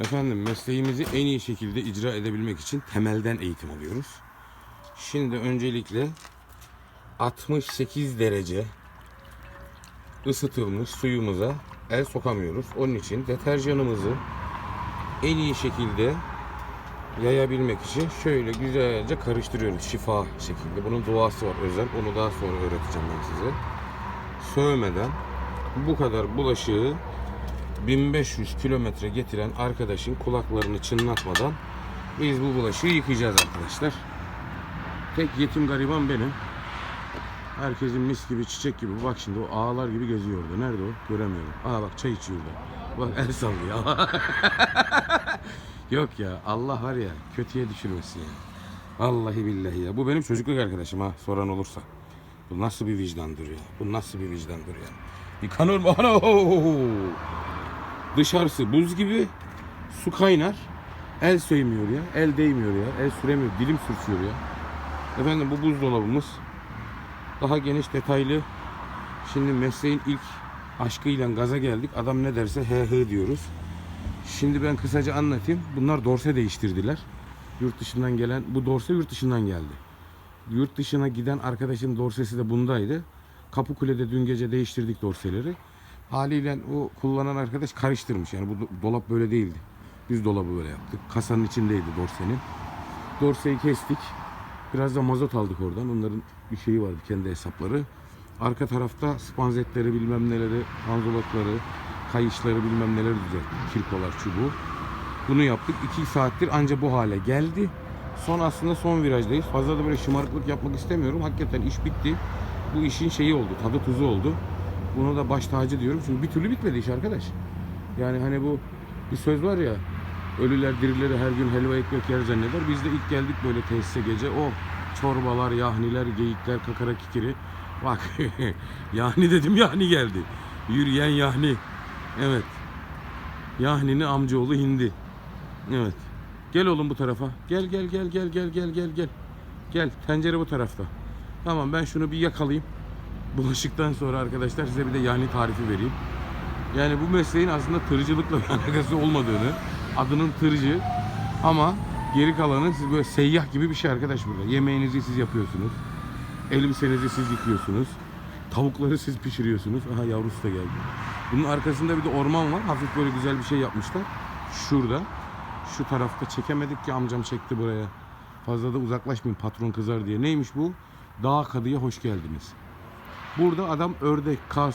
Efendim mesleğimizi en iyi şekilde icra edebilmek için temelden eğitim alıyoruz. Şimdi öncelikle 68 derece ısıtılmış suyumuza el sokamıyoruz. Onun için deterjanımızı en iyi şekilde yayabilmek için şöyle güzelce karıştırıyoruz şifa şekilde. Bunun duası var özel. Onu daha sonra öğreteceğim ben size. Sövmeden bu kadar bulaşığı 1500 kilometre getiren arkadaşın kulaklarını çınlatmadan biz bu bulaşığı yıkayacağız arkadaşlar. Tek yetim gariban benim. Herkesin mis gibi çiçek gibi. Bak şimdi o ağlar gibi geziyor orada. Nerede o? Göremiyorum. Aa bak çay içiyor orada. Bak el sallıyor. Yok ya Allah var ya kötüye düşürmesin ya. Vallahi billahi ya. Bu benim çocukluk arkadaşım ha soran olursa. Bu nasıl bir vicdandır ya? Bu nasıl bir vicdandır ya? Yıkanır mı? Dışarısı buz gibi su kaynar. El söymüyor ya. El değmiyor ya. El süremiyor. Dilim sürçüyor ya. Efendim bu buzdolabımız. Daha geniş detaylı. Şimdi mesleğin ilk aşkıyla gaza geldik. Adam ne derse he he diyoruz. Şimdi ben kısaca anlatayım. Bunlar dorse değiştirdiler. Yurt dışından gelen, bu dorse yurt dışından geldi. Yurt dışına giden arkadaşın dorsesi de bundaydı. Kapıkule'de dün gece değiştirdik dorseleri. Haliyle o kullanan arkadaş karıştırmış. Yani bu do- dolap böyle değildi. Biz dolabı böyle yaptık. Kasanın içindeydi dorsenin. Dorseyi kestik. Biraz da mazot aldık oradan. Onların bir şeyi vardı kendi hesapları. Arka tarafta spanzetleri bilmem neleri, anzolotları, kayışları bilmem neleri düzelttik. Kirkolar, çubuğu. Bunu yaptık. 2 saattir anca bu hale geldi. Son aslında son virajdayız. Fazla da böyle şımarıklık yapmak istemiyorum. Hakikaten iş bitti. Bu işin şeyi oldu. Tadı tuzu oldu. Bunu da baş tacı diyorum. Çünkü bir türlü bitmedi iş arkadaş. Yani hani bu bir söz var ya ölüler dirileri her gün helva ekmek yer zanneder. Biz de ilk geldik böyle tesise gece. O çorbalar, yahniler, geyikler, kakara kikiri. Bak yahni dedim yahni geldi. Yürüyen yahni. Evet. Yahni'nin amcaoğlu hindi. Evet. Gel oğlum bu tarafa. Gel gel gel gel gel gel gel gel. Gel tencere bu tarafta. Tamam ben şunu bir yakalayayım. Bulaşıktan sonra arkadaşlar size bir de yani tarifi vereyim. Yani bu mesleğin aslında tırcılıkla alakası olmadığını, adının tırcı ama geri kalanı siz böyle seyyah gibi bir şey arkadaş burada. Yemeğinizi siz yapıyorsunuz. Elbisenizi siz yıkıyorsunuz. Tavukları siz pişiriyorsunuz. Aha yavrusu da geldi. Bunun arkasında bir de orman var. Hafif böyle güzel bir şey yapmışlar. Şurada. Şu tarafta çekemedik ki amcam çekti buraya. Fazla da uzaklaşmayın patron kızar diye. Neymiş bu? Dağ kadıya hoş geldiniz. Burada adam ördek, kaz,